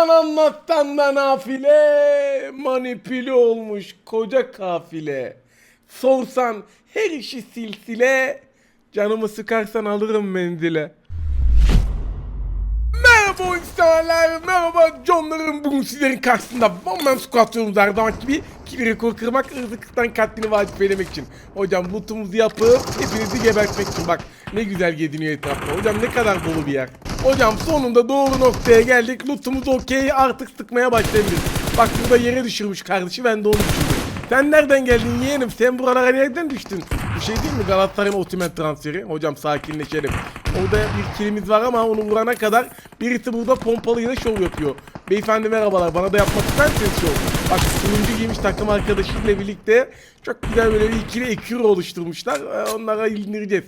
Anlatsan anlatsan da nafile manipüle olmuş koca kafile. Sorsan her işi silsile canımı sıkarsan alırım mendile. Merhaba insanlar, merhaba canlarım. Bugün sizlerin karşısında Man Squad atıyoruz her zaman gibi. Kili rekor kırmak, ırzı kıstan katlini vacip eylemek için. Hocam lootumuzu yapıp hepinizi gebertmek için. Bak ne güzel geziniyor etrafta. Hocam ne kadar dolu bir yer. Hocam sonunda doğru noktaya geldik. Lootumuz okey artık sıkmaya başlayabiliriz. Bak burada yere düşürmüş kardeşi ben de onu düşürdüm. Sen nereden geldin yeğenim? Sen buralara nereden düştün? Bu şey değil mi Galatasaray'ın Osimhen transferi? Hocam sakinleşelim. Orada bir kilimiz var ama onu vurana kadar birisi burada pompalı yine şov yapıyor. Beyefendi merhabalar bana da yapmak ister misiniz şov? Bak turuncu giymiş takım arkadaşıyla birlikte çok güzel böyle bir ikili ekür oluşturmuşlar. Ee, Onlara indireceğiz.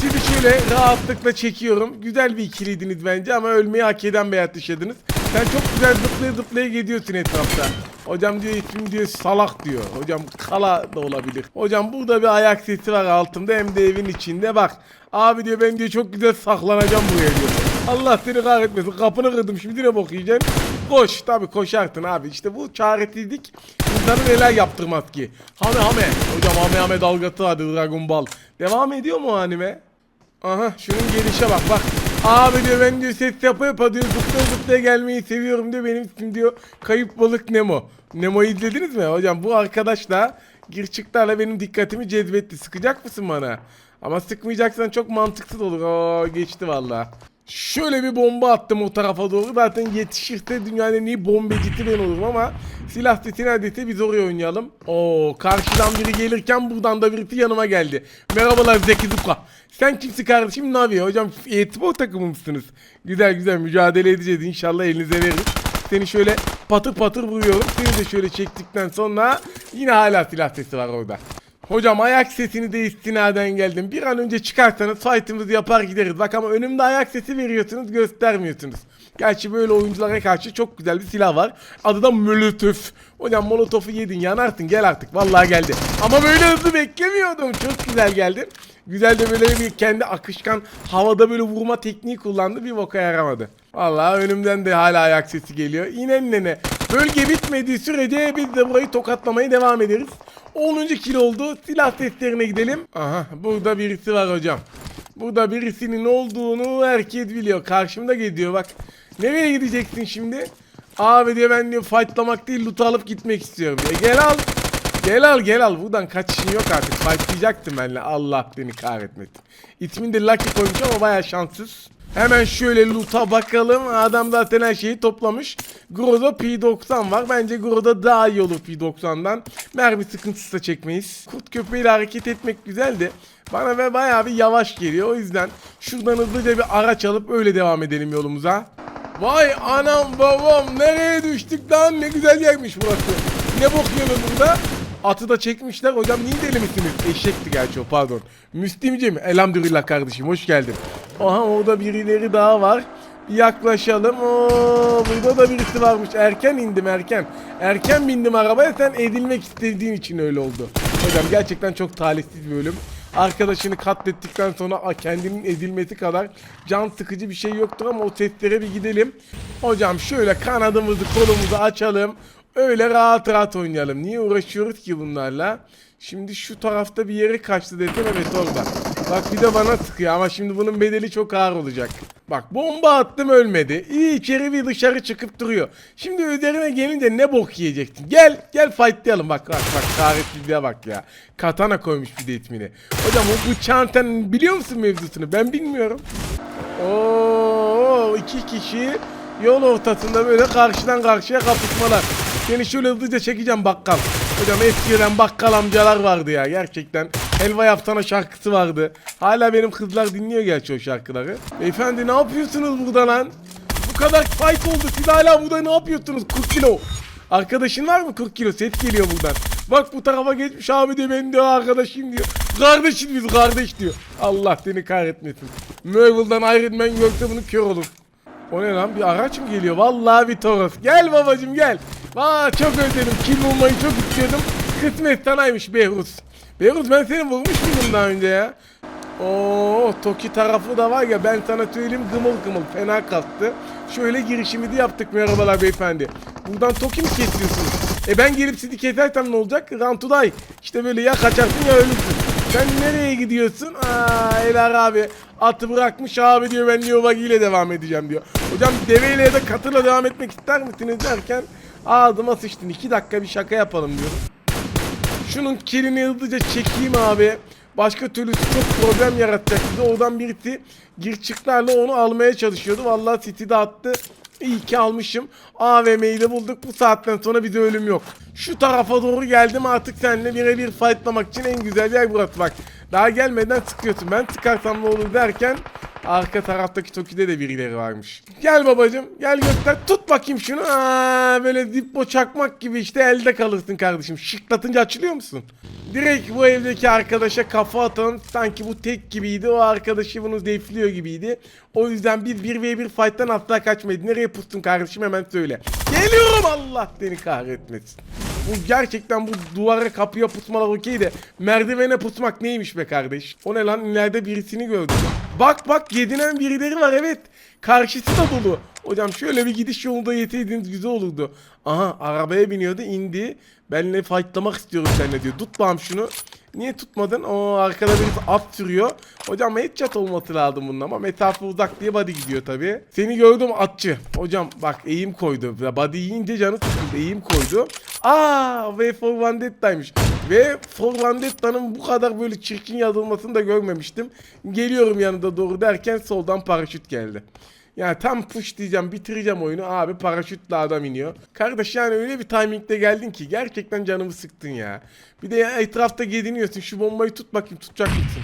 Sizi şöyle rahatlıkla çekiyorum. Güzel bir ikiliydiniz bence ama ölmeyi hak eden bir yaşadınız. Sen çok güzel zıplaya zıplaya gidiyorsun etrafta. Hocam diyor ismim diyor salak diyor. Hocam kala da olabilir. Hocam burada bir ayak sesi var altımda hem de evin içinde bak. Abi diyor ben diyor çok güzel saklanacağım buraya diyor. Allah seni kahretmesin kapını kırdım şimdi ne bok? Koş tabi koşarsın abi işte bu çaresizlik insanı neler yaptırmaz ki. Hame hame. Hocam hame hame dalgası vardı Dragon Ball. Devam ediyor mu anime? Aha şunun gelişe bak bak. Abi diyor ben diyor ses yapa yapa diyor zıplaya zıplaya gelmeyi seviyorum diyor. Benim ismim diyor kayıp balık Nemo. Nemo'yu izlediniz mi? Hocam bu arkadaş da girçiklerle benim dikkatimi cezbetti. Sıkacak mısın bana? Ama sıkmayacaksan çok mantıksız olur. Aa geçti valla. Şöyle bir bomba attım o tarafa doğru. Zaten yetişirse dünyanın en iyi bombecisi ben olurum ama silah sesi neredeyse biz oraya oynayalım. Oo karşıdan biri gelirken buradan da birisi yanıma geldi. Merhabalar Zeki Zuka. Sen kimsin kardeşim? Navi. Hocam e-spor takımı mısınız? Güzel güzel mücadele edeceğiz inşallah elinize veririz. Seni şöyle patır patır vuruyorum. Seni de şöyle çektikten sonra yine hala silah sesi var orada. Hocam ayak sesini de istinaden geldim. Bir an önce çıkarsanız fight'ımızı yapar gideriz. Bak ama önümde ayak sesi veriyorsunuz göstermiyorsunuz. Gerçi böyle oyunculara karşı çok güzel bir silah var. Adı da Molotov. Hocam Molotov'u yedin yanarsın gel artık. Vallahi geldi. Ama böyle hızlı beklemiyordum. Çok güzel geldi. Güzel de böyle bir kendi akışkan havada böyle vurma tekniği kullandı. Bir boka yaramadı. Vallahi önümden de hala ayak sesi geliyor. İnen nene. Bölge bitmediği sürece biz de burayı tokatlamaya devam ederiz. 10. kilo oldu. Silah testlerine gidelim. Aha burada birisi var hocam. Burada birisinin olduğunu herkes biliyor. Karşımda gidiyor bak. Nereye gideceksin şimdi? Abi diyor ben diyor fightlamak değil loot alıp gitmek istiyorum diyor. Gel al. Gel al gel al. Buradan kaçışın yok artık. Fightlayacaktım benimle. Allah beni kahretmesin. İsmini de Lucky koymuş ama baya şanssız. Hemen şöyle loot'a bakalım. Adam zaten her şeyi toplamış. Groza P90 var. Bence Groza daha iyi olur P90'dan. Mermi sıkıntısı da çekmeyiz. Kurt köpeğiyle hareket etmek güzeldi. Bana ve bayağı bir yavaş geliyor. O yüzden şuradan hızlıca bir araç alıp öyle devam edelim yolumuza. Vay anam babam nereye düştük lan ne güzel yermiş burası. Ne bok yiyorsun burada? Atı da çekmişler. Hocam niye deli misiniz? Eşekti gerçi o pardon. Müslimcim elhamdülillah kardeşim hoş geldin. Aha orada birileri daha var. Bir yaklaşalım. Oo, burada da birisi varmış. Erken indim erken. Erken bindim arabaya sen edilmek istediğin için öyle oldu. Hocam gerçekten çok talihsiz bir bölüm. Arkadaşını katlettikten sonra kendinin edilmesi kadar can sıkıcı bir şey yoktur ama o testlere bir gidelim. Hocam şöyle kanadımızı kolumuzu açalım. Öyle rahat rahat oynayalım. Niye uğraşıyoruz ki bunlarla? Şimdi şu tarafta bir yere kaçtı desem evet orada. Bak bir de bana sıkıyor ama şimdi bunun bedeli çok ağır olacak. Bak bomba attım ölmedi. İyi içeri bir dışarı çıkıp duruyor. Şimdi üzerine gelince ne bok yiyecektin? Gel gel fightlayalım bak bak bak kahretsinliğe bak ya. Katana koymuş bir de ismini. Hocam o bıçağın biliyor musun mevzusunu? Ben bilmiyorum. Oo iki kişi yol ortasında böyle karşıdan karşıya kapışmalar. Seni şöyle hızlıca çekeceğim bakkal. Hocam eskiden bakkal amcalar vardı ya gerçekten. Helva yapsana şarkısı vardı. Hala benim kızlar dinliyor gerçi o şarkıları. Beyefendi ne yapıyorsunuz burada lan? Bu kadar fight oldu siz hala burada ne yapıyorsunuz 40 kilo? Arkadaşın var mı 40 kilo ses geliyor buradan. Bak bu tarafa geçmiş abi diyor ben diyor arkadaşım diyor. Kardeşim biz kardeş diyor. Allah seni kahretmesin. Marvel'dan Iron Man yoksa bunu kör olur. O ne lan bir araç mı geliyor? Vallahi bir Toros. Gel babacım gel. Vaa çok özledim. Kill bulmayı çok istiyordum. Kısmet sanaymış Behruz. Behruz ben seni vurmuş muydum daha önce ya? Oo Toki tarafı da var ya ben sana söyleyeyim gımıl gımıl fena kastı. Şöyle girişimizi yaptık merhabalar beyefendi. Buradan toki mi kesiyorsunuz? E ben gelip sizi kesersem ne olacak? Rantuday. İşte böyle ya kaçarsın ya ölürsün. Sen nereye gidiyorsun? Aa Elar abi atı bırakmış abi diyor ben diyor ile devam edeceğim diyor. Hocam deveyle ya da katırla devam etmek ister misiniz derken ağzıma sıçtın. 2 dakika bir şaka yapalım diyorum. Şunun kilini hızlıca çekeyim abi. Başka türlüsü çok problem yaratacak bize. Oradan birisi gir çıklarla onu almaya çalışıyordu. Vallahi City'de attı. İyi ki almışım. AVM'yi de bulduk. Bu saatten sonra bize ölüm yok. Şu tarafa doğru geldim artık seninle birebir fightlamak için en güzel yer burası bak. Daha gelmeden sıkıyorsun. Ben sıkarsam ne olur derken arka taraftaki Toki'de de birileri varmış. Gel babacım gel göster. Tut bakayım şunu. Aa, böyle dippo çakmak gibi işte elde kalırsın kardeşim. Şıklatınca açılıyor musun? Direkt bu evdeki arkadaşa kafa atan sanki bu tek gibiydi. O arkadaşı bunu defliyor gibiydi. O yüzden biz 1v1 fight'tan asla kaçmaydı. Nereye pustun kardeşim hemen söyle. Geliyorum Allah seni kahretmesin. Bu gerçekten bu duvara kapıya pusmalar okey de merdivene pusmak neymiş be kardeş? O ne lan ileride birisini gördüm. Bak bak yedinen birileri var evet. Karşısı da dolu. Hocam şöyle bir gidiş yolunda yeteydiniz güzel olurdu. Aha arabaya biniyordu indi. Benle fightlamak istiyorum seninle diyor. Tut bakalım şunu. Niye tutmadın? O arkada birisi at sürüyor. Hocam headshot olması lazım bunun ama mesafe uzak diye body gidiyor tabi. Seni gördüm atçı. Hocam bak eğim koydu. Body yiyince canı sıkıldı. Eğim koydu. Aa V for Vendetta'ymış. Ve For Vendetta'nın bu kadar böyle çirkin yazılmasını da görmemiştim. Geliyorum yanında doğru derken soldan paraşüt geldi. Yani tam push diyeceğim bitireceğim oyunu abi paraşütle adam iniyor. Kardeş yani öyle bir timingde geldin ki gerçekten canımı sıktın ya. Bir de ya etrafta geziniyorsun şu bombayı tut bakayım tutacak mısın?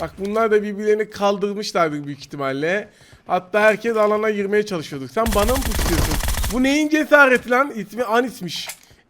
Bak bunlar da birbirlerini kaldırmışlardı büyük ihtimalle. Hatta herkes alana girmeye çalışıyordu. Sen bana mı pushluyorsun? Bu neyin cesareti lan? İsmi Anis'miş.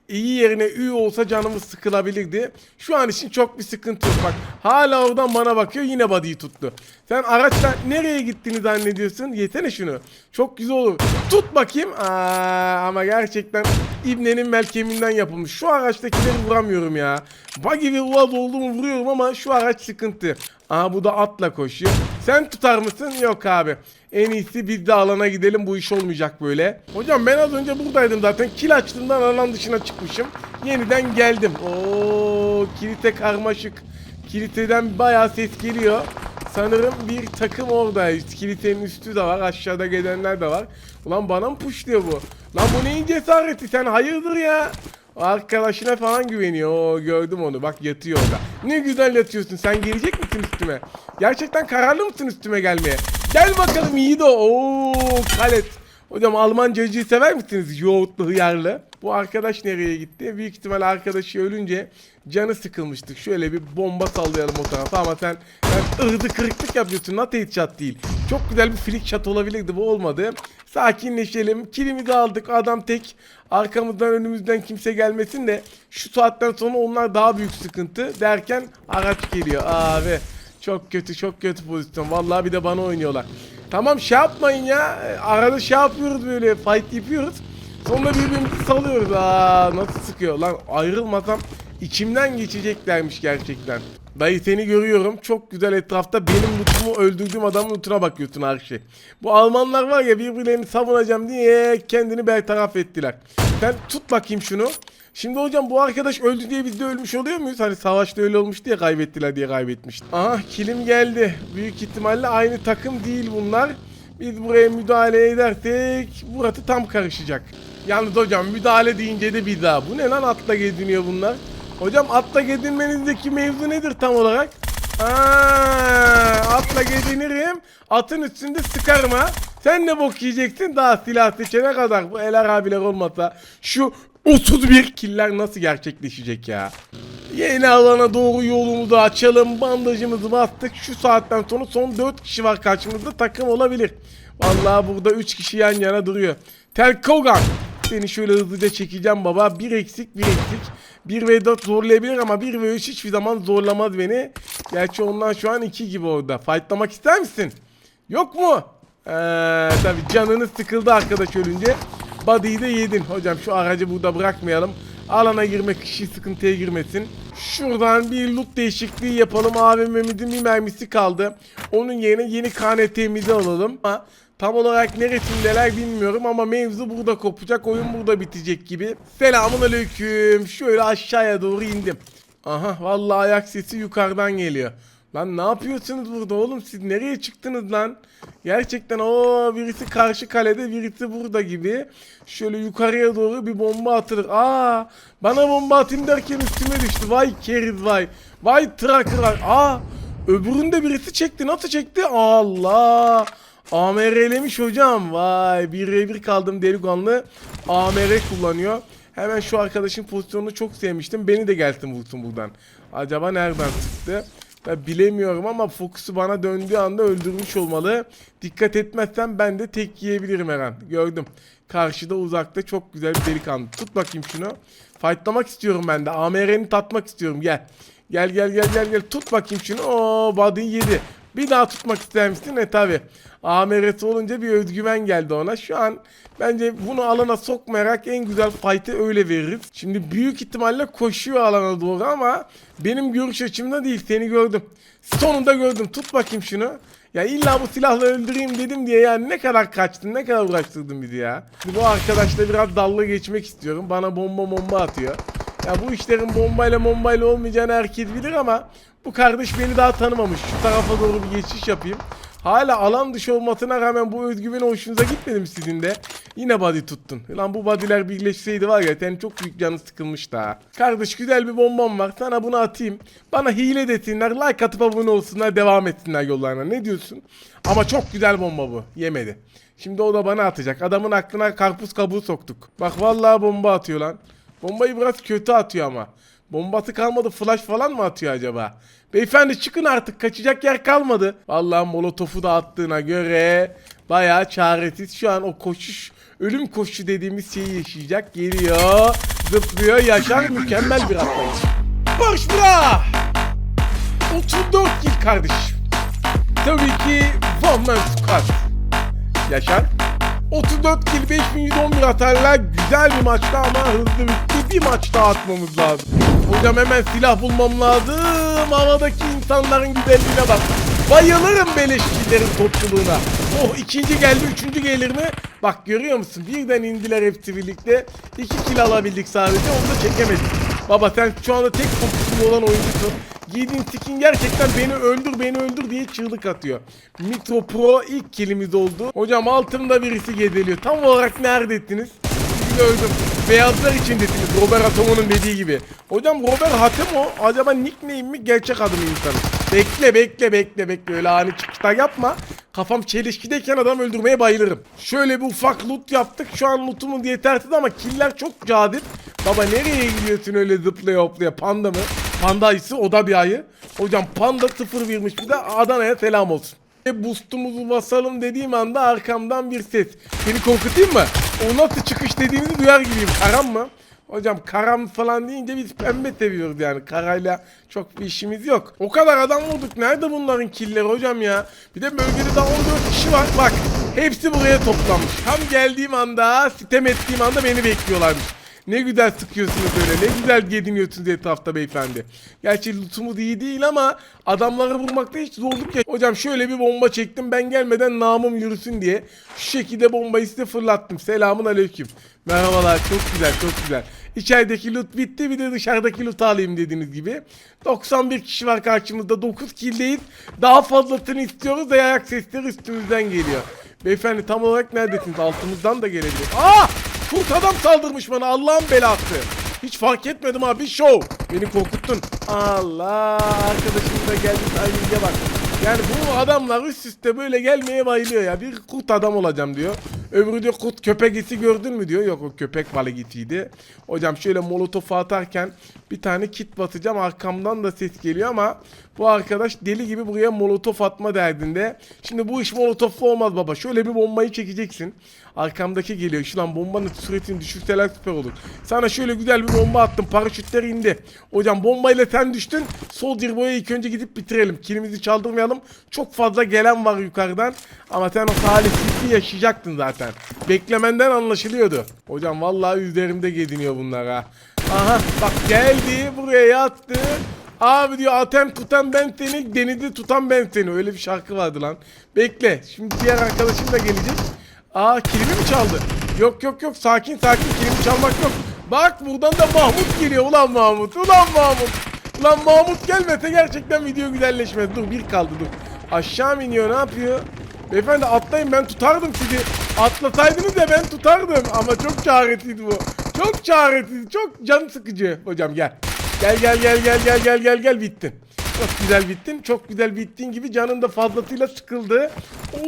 İyi yerine ü olsa canımız sıkılabilirdi. Şu an için çok bir sıkıntı yok. Bak hala oradan bana bakıyor yine body'yi tuttu. Sen araçla nereye gittiğini zannediyorsun? Yesene şunu. Çok güzel olur. Tut bakayım. Aa, ama gerçekten İbne'nin melkeminden yapılmış. Şu araçtakileri vuramıyorum ya. Buggy ve Uaz oldu vuruyorum ama şu araç sıkıntı. Aha bu da atla koşuyor. Sen tutar mısın? Yok abi. En iyisi biz de alana gidelim bu iş olmayacak böyle. Hocam ben az önce buradaydım zaten. Kil açtığımdan alan dışına çıkmışım. Yeniden geldim. Oo kilite karmaşık. Kiliteden bayağı ses geliyor. Sanırım bir takım orada. Kilitenin üstü de var. Aşağıda gelenler de var. Ulan bana mı puşluyor bu? Lan bu neyin cesareti? Sen hayırdır ya? Arkadaşına falan güveniyor. Oo, gördüm onu. Bak yatıyor orada. Ne güzel yatıyorsun. Sen gelecek misin üstüme? Gerçekten kararlı mısın üstüme gelmeye? Gel bakalım iyi de. Oo kalet. Hocam Alman cacığı sever misiniz? Yoğurtlu, hıyarlı. Bu arkadaş nereye gitti? Büyük ihtimal arkadaşı ölünce canı sıkılmıştır. Şöyle bir bomba sallayalım o tarafa ama sen, sen ırdı kırıklık yapıyorsun. Not headshot değil. Çok güzel bir flick shot olabilirdi. Bu olmadı. Sakinleşelim. Kilimi de aldık. Adam tek. Arkamızdan önümüzden kimse gelmesin de şu saatten sonra onlar daha büyük sıkıntı derken araç geliyor. Abi çok kötü çok kötü pozisyon. Vallahi bir de bana oynuyorlar. Tamam şey yapmayın ya. Arada şey yapıyoruz böyle fight yapıyoruz. Sonra birbirimizi salıyoruz. Aa nasıl sıkıyor lan ayrılmasam içimden geçeceklermiş gerçekten. Dayı seni görüyorum. Çok güzel etrafta benim lootumu öldürdüğüm adamın lootuna bakıyorsun her şey. Bu Almanlar var ya birbirlerini savunacağım diye kendini bertaraf ettiler. Sen tut bakayım şunu. Şimdi hocam bu arkadaş öldü diye biz de ölmüş oluyor muyuz? Hani savaşta öyle olmuş diye kaybettiler diye kaybetmiştik. Aha kilim geldi. Büyük ihtimalle aynı takım değil bunlar. Biz buraya müdahale edersek burası tam karışacak. Yalnız hocam müdahale deyince de bir daha. Bu ne lan atla geziniyor bunlar? Hocam atla gezinmenizdeki mevzu nedir tam olarak? Aa, atla gezinirim. Atın üstünde sıkarım ha. Sen ne bok yiyeceksin daha silah seçene kadar. Bu Elar abiler olmasa şu 31 killer nasıl gerçekleşecek ya? Yeni alana doğru yolumuzu açalım. Bandajımızı bastık. Şu saatten sonra son 4 kişi var karşımızda. Takım olabilir. Vallahi burada 3 kişi yan yana duruyor. Telkogan. Seni şöyle hızlıca çekeceğim baba. Bir eksik bir eksik. 1 ve 4 zorlayabilir ama 1 ve 3 hiçbir zaman zorlamaz beni. Gerçi ondan şu an 2 gibi orada. Fightlamak ister misin? Yok mu? Ee, tabii canınız sıkıldı arkadaş ölünce. Body'yi de yedin. Hocam şu aracı burada bırakmayalım. Alana girmek kişi sıkıntıya girmesin. Şuradan bir loot değişikliği yapalım. AVM'mizin bir mermisi kaldı. Onun yerine yeni KNT'mizi alalım. Ha, Tam olarak neresindeler bilmiyorum ama mevzu burada kopacak. Oyun burada bitecek gibi. Selamun aleyküm. Şöyle aşağıya doğru indim. Aha vallahi ayak sesi yukarıdan geliyor. Lan ne yapıyorsunuz burada oğlum siz nereye çıktınız lan? Gerçekten o birisi karşı kalede birisi burada gibi. Şöyle yukarıya doğru bir bomba atılır. Aa bana bomba atayım derken üstüme düştü. Vay keriz vay. Vay tracker. Aa öbüründe birisi çekti. Nasıl çekti? Allah. AMR'lemiş hocam. Vay 1'e 1 kaldım delikanlı. AMR kullanıyor. Hemen şu arkadaşın pozisyonunu çok sevmiştim. Beni de gelsin vursun buradan. Acaba nereden çıktı? Ben bilemiyorum ama fokusu bana döndüğü anda öldürmüş olmalı. Dikkat etmezsem ben de tek yiyebilirim her. Gördüm. Karşıda uzakta çok güzel bir delikanlı. Tut bakayım şunu. Fightlamak istiyorum ben de. AMR'ni tatmak istiyorum. Gel. Gel gel gel gel gel. Tut bakayım şunu. Oo body yedi. Bir daha tutmak ister misin? E tabi. AMR'si olunca bir özgüven geldi ona. Şu an bence bunu alana sokmayarak en güzel fight'ı öyle veririz. Şimdi büyük ihtimalle koşuyor alana doğru ama benim görüş açımda değil. Seni gördüm. Sonunda gördüm. Tut bakayım şunu. Ya illa bu silahla öldüreyim dedim diye yani ne kadar kaçtın ne kadar uğraştırdın bizi ya. Şimdi bu arkadaşla biraz dalga geçmek istiyorum. Bana bomba bomba atıyor. Ya bu işlerin bombayla bombayla olmayacağını herkes bilir ama bu kardeş beni daha tanımamış. Şu tarafa doğru bir geçiş yapayım. Hala alan dışı olmasına rağmen bu özgüven hoşunuza gitmedi mi sizin de? Yine body tuttun. Lan bu bodyler birleşseydi var ya senin çok büyük canı sıkılmış daha. Kardeş güzel bir bombam var. Sana bunu atayım. Bana hile desinler. Like atıp abone olsunlar. Devam etsinler yollarına. Ne diyorsun? Ama çok güzel bomba bu. Yemedi. Şimdi o da bana atacak. Adamın aklına karpuz kabuğu soktuk. Bak vallahi bomba atıyor lan. Bombayı biraz kötü atıyor ama. Bombası kalmadı flash falan mı atıyor acaba? Beyefendi çıkın artık kaçacak yer kalmadı. Vallahi molotofu da attığına göre bayağı çaresiz. Şu an o koşuş ölüm koşu dediğimiz şeyi yaşayacak. Geliyor zıplıyor yaşar mükemmel bir atlayış. Barış bura! 34 yıl kardeşim. Tabii ki One Man Squad. Yaşar 34 kill 5111 atarla güzel bir maçta ama hızlı bitti. Bir maç daha atmamız lazım. Hocam hemen silah bulmam lazım. Havadaki insanların güzelliğine bak. Bayılırım beleşçilerin topçuluğuna. Oh ikinci geldi üçüncü gelir mi? Bak görüyor musun? Birden indiler hepsi birlikte. İki kill alabildik sadece onu da çekemedik. Baba sen şu anda tek fokusun olan oyuncusun. Giydiğin skin gerçekten beni öldür beni öldür diye çığlık atıyor. Mikro Pro ilk kilimiz oldu. Hocam altımda birisi gezeliyor. Tam olarak neredesiniz? Sizi öldüm. Beyazlar içindesiniz. Robert Atomo'nun dediği gibi. Hocam Robert Hatemo acaba nickname mi gerçek adı mı? Bekle bekle bekle bekle öyle ani çıkışta yapma. Kafam çelişkideyken adam öldürmeye bayılırım. Şöyle bir ufak loot yaptık. Şu an lootumuz yetersiz ama killer çok cazip. Baba nereye gidiyorsun öyle zıplaya hoplaya panda mı? Panda ayısı o da bir ayı. Hocam panda sıfır birmiş bir de Adana'ya selam olsun. E, Boostumuzu basalım dediğim anda arkamdan bir ses. Seni korkutayım mı? O nasıl çıkış dediğinizi duyar gibiyim. Karam mı? Hocam karam falan deyince biz pembe seviyoruz yani. Karayla çok bir işimiz yok. O kadar adam vurduk. Nerede bunların killeri hocam ya? Bir de bölgede daha 14 kişi var. Bak hepsi buraya toplanmış. Tam geldiğim anda, sitem ettiğim anda beni bekliyorlarmış. Ne güzel sıkıyorsunuz öyle. Ne güzel gediniyorsunuz etrafta beyefendi. Gerçi lootumuz iyi değil ama adamları vurmakta hiç zorluk yok. Hocam şöyle bir bomba çektim. Ben gelmeden namım yürüsün diye. Şu şekilde bombayı size fırlattım. Selamun aleyküm. Merhabalar. Çok güzel çok güzel. İçerideki loot bitti. Bir de dışarıdaki loot alayım dediğiniz gibi. 91 kişi var karşımızda. 9 killdeyiz. Daha fazlasını istiyoruz da ayak sesleri üstümüzden geliyor. Beyefendi tam olarak neredesiniz? Altımızdan da gelebilir. Aa! Kurt adam saldırmış bana Allah'ın belası. Hiç fark etmedim abi şov. Beni korkuttun. Allah arkadaşım da geldi timing'e bak. Yani bu adamlar üst üste böyle gelmeye bayılıyor ya. Bir kurt adam olacağım diyor. Öbürü diyor kurt köpek iti gördün mü diyor. Yok o köpek balık itiydi. Hocam şöyle molotofu atarken bir tane kit batacağım. Arkamdan da ses geliyor ama bu arkadaş deli gibi buraya molotof atma derdinde. Şimdi bu iş molotoflu olmaz baba. Şöyle bir bombayı çekeceksin. Arkamdaki geliyor. Şu lan bombanın süretini düşürseler süper olur. Sana şöyle güzel bir bomba attım. Paraşütler indi. Hocam bombayla sen düştün. Soldier Boy'a ilk önce gidip bitirelim. Kilimizi çaldırmayalım. Çok fazla gelen var yukarıdan. Ama sen o talihsizliği yaşayacaktın zaten. Beklemenden anlaşılıyordu. Hocam vallahi üzerimde geziniyor bunlar ha. Aha bak geldi buraya yattı. Abi diyor atem tutan ben seni, denizi tutan ben seni. Öyle bir şarkı vardı lan. Bekle. Şimdi diğer arkadaşım da gelecek. Aa kilimi mi çaldı? Yok yok yok sakin sakin kilimi çalmak yok. Bak buradan da Mahmut geliyor. Ulan Mahmut. Ulan Mahmut. Ulan Mahmut gelmese gerçekten video güzelleşmez. Dur bir kaldı dur. Aşağı mı iniyor ne yapıyor? Beyefendi atlayın ben tutardım sizi. Atlasaydınız ya ben tutardım. Ama çok çaresiydi bu. Çok çaresiz. Çok can sıkıcı. Hocam gel. Gel gel gel gel gel gel gel gel bittin. Çok güzel bittin. Çok güzel bittiğin gibi canın da fazlasıyla sıkıldı.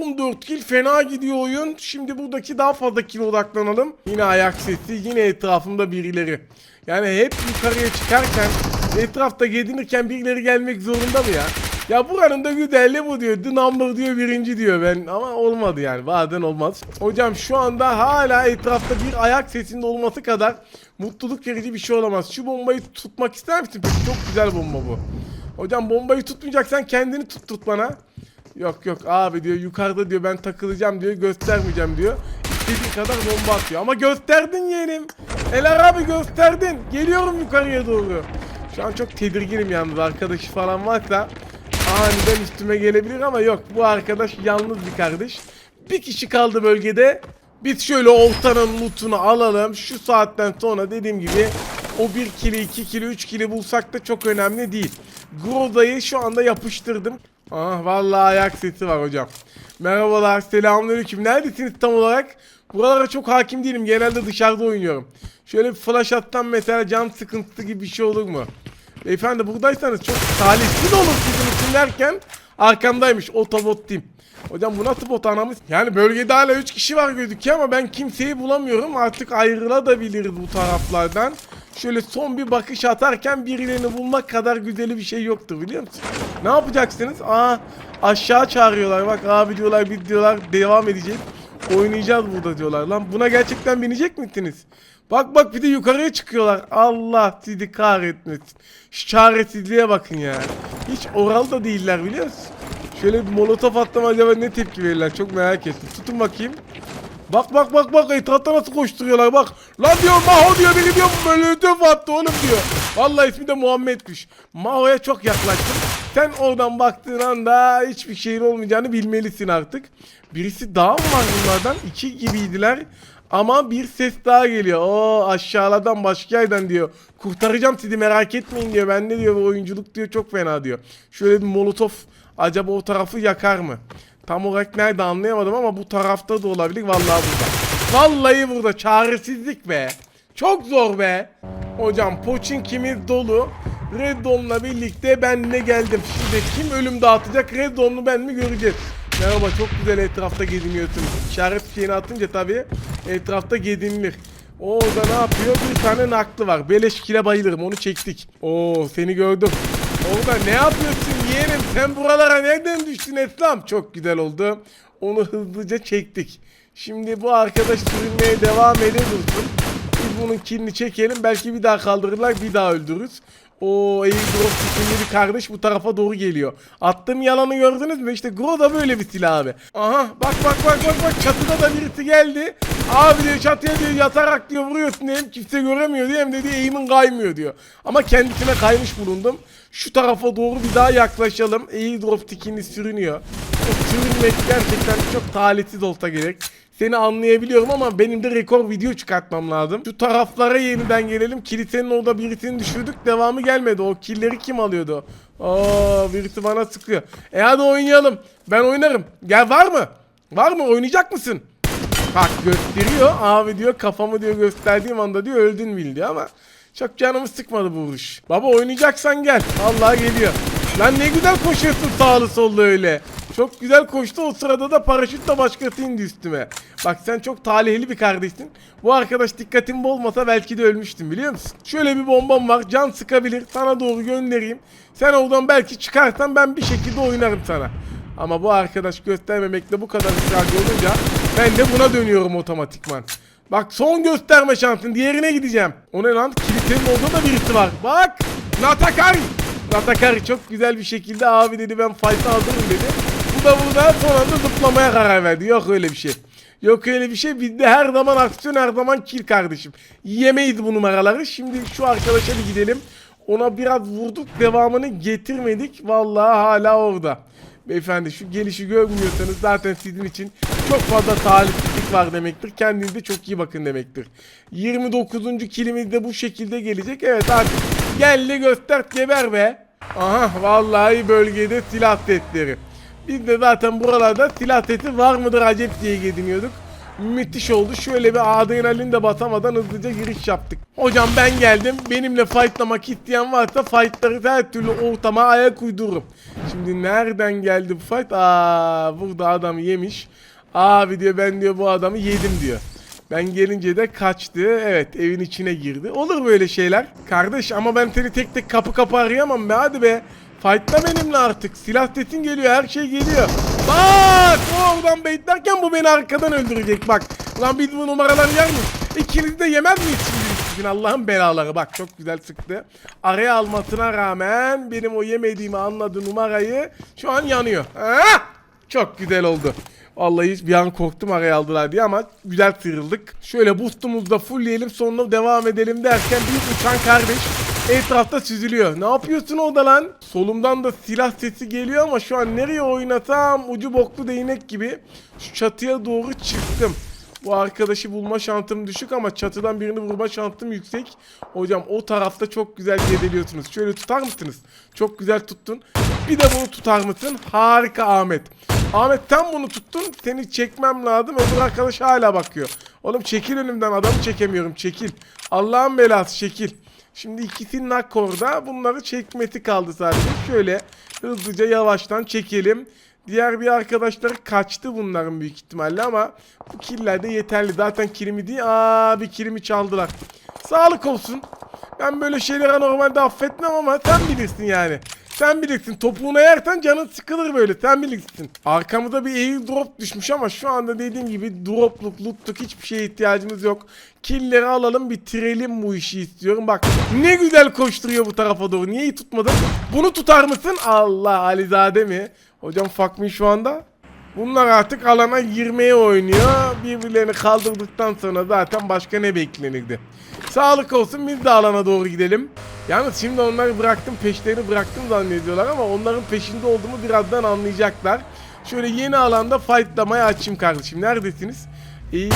14 kill fena gidiyor oyun. Şimdi buradaki daha fazla kill odaklanalım. Yine ayak sesi, yine etrafımda birileri. Yani hep yukarıya çıkarken, etrafta gedinirken birileri gelmek zorunda mı ya? Ya buranın da güzelliği bu diyor. The number diyor birinci diyor ben. Ama olmadı yani. Bazen olmaz. Hocam şu anda hala etrafta bir ayak sesinde olması kadar mutluluk verici bir şey olamaz. Şu bombayı tutmak ister misin? Peki çok güzel bomba bu. Hocam bombayı tutmayacaksan kendini tut tut bana. Yok yok abi diyor yukarıda diyor ben takılacağım diyor göstermeyeceğim diyor. İstediğin kadar bomba atıyor. Ama gösterdin yeğenim. Elar abi gösterdin. Geliyorum yukarıya doğru. Şu an çok tedirginim yalnız arkadaşı falan varsa aniden üstüme gelebilir ama yok bu arkadaş yalnız bir kardeş. Bir kişi kaldı bölgede. Biz şöyle oltanın lootunu alalım. Şu saatten sonra dediğim gibi o 1 kili 2 kili 3 kili bulsak da çok önemli değil. Groza'yı şu anda yapıştırdım. Ah vallahi ayak sesi var hocam. Merhabalar selamünaleyküm. Neredesiniz tam olarak? Buralara çok hakim değilim. Genelde dışarıda oynuyorum. Şöyle bir flash atsam mesela can sıkıntısı gibi bir şey olur mu? Beyefendi buradaysanız çok talihsiz olur sizin için derken arkamdaymış otobot team. Hocam bu nasıl bot anamız? Yani bölgede hala 3 kişi var gözüküyor ama ben kimseyi bulamıyorum. Artık ayrılabiliriz bu taraflardan. Şöyle son bir bakış atarken birilerini bulmak kadar güzeli bir şey yoktur biliyor musun? Ne yapacaksınız? Aa aşağı çağırıyorlar bak abi diyorlar biz diyorlar devam edeceğiz. Oynayacağız burada diyorlar lan buna gerçekten binecek misiniz? Bak bak bir de yukarıya çıkıyorlar. Allah sizi kahretmesin. Şu çaresizliğe bakın ya. Hiç oral da değiller biliyor musun? Şöyle bir molotof attım acaba ne tepki verirler çok merak ettim. Tutun bakayım. Bak bak bak bak etrafta nasıl koşturuyorlar bak. Lan diyor Maho diyor biri diyor molotof attı oğlum diyor. Vallahi ismi de Muhammed'miş. Maho'ya çok yaklaştım. Sen oradan baktığın anda hiçbir şeyin olmayacağını bilmelisin artık. Birisi daha mı var bunlardan? İki gibiydiler. Ama bir ses daha geliyor. O aşağılardan başka yerden diyor. Kurtaracağım sizi merak etmeyin diyor. Ben ne diyor bu oyunculuk diyor çok fena diyor. Şöyle bir molotof acaba o tarafı yakar mı? Tam olarak nerede anlayamadım ama bu tarafta da olabilir. Vallahi burada. Vallahi burada çaresizlik be. Çok zor be. Hocam Pochinki'miz dolu. Red birlikte ben de geldim. Şimdi kim ölüm dağıtacak Red ben mi göreceğiz? Merhaba çok güzel etrafta geziniyorsunuz. İşaret şeyini atınca tabii etrafta gezinilir. Orada ne yapıyor? Bir tane naklı var. Beleş kile bayılırım onu çektik. Oo seni gördüm. Orada ne yapıyorsun yeğenim? Sen buralara nereden düştün Eslam? Çok güzel oldu. Onu hızlıca çektik. Şimdi bu arkadaş sürünmeye devam ede dursun. Biz bunun kilini çekelim. Belki bir daha kaldırırlar bir daha öldürürüz. O airdrop isimli bir kardeş bu tarafa doğru geliyor. Attığım yalanı gördünüz mü? İşte Gro da böyle bir silah abi. Aha bak bak bak bak bak çatıda da birisi geldi. Abi diyor çatıya diyor yatarak diyor vuruyorsun hem kimse göremiyor diyor hem de diyor eğimin kaymıyor diyor. Ama kendisine kaymış bulundum. Şu tarafa doğru bir daha yaklaşalım. Airdrop tikini sürünüyor. O sürünmek gerçekten çok talihsiz olsa gerek. Seni anlayabiliyorum ama benim de rekor video çıkartmam lazım. Şu taraflara yeniden gelelim. Kilisenin orada birisini düşürdük. Devamı gelmedi. O killeri kim alıyordu? Aa birisi bana sıkıyor. E hadi oynayalım. Ben oynarım. Gel var mı? Var mı? Oynayacak mısın? Bak gösteriyor. Abi diyor kafamı diyor gösterdiğim anda diyor öldün bil diyor ama çok canımı sıkmadı bu vuruş. Baba oynayacaksan gel. Vallahi geliyor. Lan ne güzel koşuyorsun sağlı sollu öyle. Çok güzel koştu o sırada da paraşütle başkası indi üstüme. Bak sen çok talihli bir kardeşsin. Bu arkadaş dikkatim olmasa belki de ölmüştüm biliyor musun? Şöyle bir bombam var can sıkabilir sana doğru göndereyim. Sen oradan belki çıkarsan ben bir şekilde oynarım sana. Ama bu arkadaş göstermemekle bu kadar ısrarcı olunca ben de buna dönüyorum otomatikman. Bak son gösterme şansın diğerine gideceğim. O ne lan? Kilisenin orada da birisi var. Bak! Natakari! Natakari çok güzel bir şekilde abi dedi ben fight'ı alırım dedi. Bu da burada son anda zıplamaya karar verdi. Yok öyle bir şey. Yok öyle bir şey. Bizde her zaman aksiyon her zaman kill kardeşim. Yemeyiz bu numaraları. Şimdi şu arkadaşa bir gidelim. Ona biraz vurduk devamını getirmedik. Vallahi hala orada. Beyefendi şu gelişi görmüyorsanız zaten sizin için çok fazla talihsizlik var demektir. Kendinize çok iyi bakın demektir. 29. kilimiz de bu şekilde gelecek. Evet artık geldi göster geber be. Aha vallahi bölgede silah setleri. Biz de zaten buralarda silah seti var mıdır acep diye gediniyorduk. Müthiş oldu. Şöyle bir adrenalin de basamadan hızlıca giriş yaptık. Hocam ben geldim. Benimle fightlamak isteyen varsa fightları her türlü ortama ayak uydururum. Şimdi nereden geldi bu fight? Aa burada adam yemiş. Abi diyor ben diyor bu adamı yedim diyor. Ben gelince de kaçtı. Evet evin içine girdi. Olur böyle şeyler. Kardeş ama ben seni tek tek kapı kapı arayamam be hadi be. Fightla benimle artık. Silah sesin geliyor. Her şey geliyor. Bak! O oradan baitlerken bu beni arkadan öldürecek bak. Lan biz bu numaraları yer miyiz? İkiniz de yemez miyiz şimdi? Sizin Allah'ın belaları. Bak çok güzel sıktı. Araya almasına rağmen benim o yemediğimi anladığı numarayı şu an yanıyor. Ha? Çok güzel oldu. Vallahi bir an korktum araya aldılar diye ama güzel sıyrıldık. Şöyle boostumuzu da fullleyelim sonra devam edelim derken bir uçan kardeş etrafta süzülüyor. Ne yapıyorsun orada lan? Solumdan da silah sesi geliyor ama şu an nereye oynatsam ucu boklu değnek gibi şu çatıya doğru çıktım. Bu arkadaşı bulma şansım düşük ama çatıdan birini vurma şansım yüksek. Hocam o tarafta çok güzel gedeliyorsunuz. Şöyle tutar mısınız? Çok güzel tuttun. Bir de bunu tutar mısın? Harika Ahmet. Ahmet sen bunu tuttun. Seni çekmem lazım. Öbür arkadaş hala bakıyor. Oğlum çekil önümden. Adamı çekemiyorum. Çekil. Allah'ın belası çekil. Şimdi ikisinin hakkı orada. Bunları çekmesi kaldı sadece. Şöyle hızlıca yavaştan çekelim. Diğer bir arkadaşları kaçtı bunların büyük ihtimalle ama bu killer de yeterli. Zaten kilimi değil. Aa bir kilimi çaldılar. Sağlık olsun. Ben böyle şeylere normalde affetmem ama sen bilirsin yani. Sen bilirsin. Topuğuna yersen canın sıkılır böyle. Sen bilirsin. Arkamıza bir airdrop düşmüş ama şu anda dediğim gibi dropluk, lootluk hiçbir şeye ihtiyacımız yok. Killleri alalım bitirelim bu işi istiyorum. Bak ne güzel koşturuyor bu tarafa doğru. Niye iyi tutmadın? Bunu tutar mısın? Allah Alizade mi? Hocam fuck me şu anda. Bunlar artık alana girmeye oynuyor. Birbirlerini kaldırdıktan sonra zaten başka ne beklenirdi. Sağlık olsun biz de alana doğru gidelim. Yalnız şimdi onları bıraktım peşlerini bıraktım zannediyorlar ama onların peşinde olduğumu birazdan anlayacaklar. Şöyle yeni alanda fightlamaya açayım kardeşim. Neredesiniz? İyi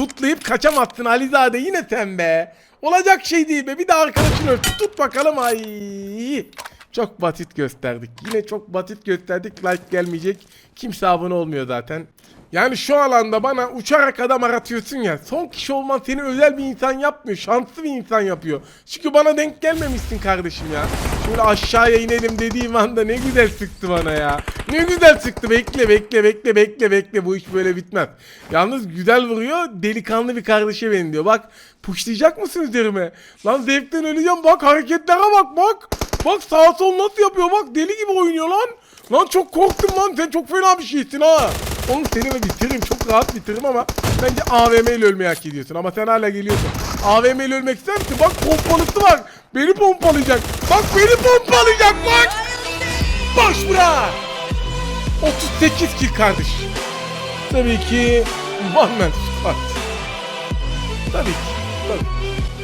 lootlayıp kaçamazsın Alizade yine sen be. Olacak şey değil be. Bir de arkadaşını öldür. Tut bakalım ay. Çok basit gösterdik. Yine çok basit gösterdik. Like gelmeyecek. Kimse abone olmuyor zaten. Yani şu alanda bana uçarak adam aratıyorsun ya. Son kişi olman seni özel bir insan yapmıyor. Şanslı bir insan yapıyor. Çünkü bana denk gelmemişsin kardeşim ya. Şöyle aşağıya inelim dediğim anda ne güzel sıktı bana ya. Ne güzel sıktı. Bekle bekle bekle bekle bekle. Bu iş böyle bitmez. Yalnız güzel vuruyor. Delikanlı bir kardeşe benziyor. Bak puşlayacak mısın üzerime? Lan zevkten öleceğim. Bak hareketlere bak bak. Bak sağ sol nasıl yapıyor bak deli gibi oynuyor lan. Lan çok korktum lan sen çok fena bir şeysin ha. Oğlum seni de bitiririm çok rahat bitiririm ama bence AVM ile ölmeyi hak ediyorsun ama sen hala geliyorsun. AVM ile ölmek ister misin? Bak pompalısı var. Beni pompalayacak. Bak beni pompalayacak bak. Boş bırak. 38 kill kardeş. Tabii ki one man squad. Tabii ki. Tabii.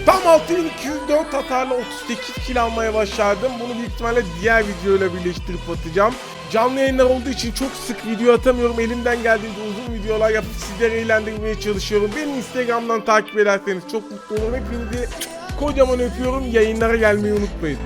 Tam 6204 hasarla 38 kill almaya başardım. Bunu büyük ihtimalle diğer videoyla birleştirip atacağım. Canlı yayınlar olduğu için çok sık video atamıyorum. Elimden geldiğince uzun videolar yapıp sizleri eğlendirmeye çalışıyorum. Beni Instagram'dan takip ederseniz çok mutlu olurum. Hepinizi kocaman öpüyorum. Yayınlara gelmeyi unutmayın.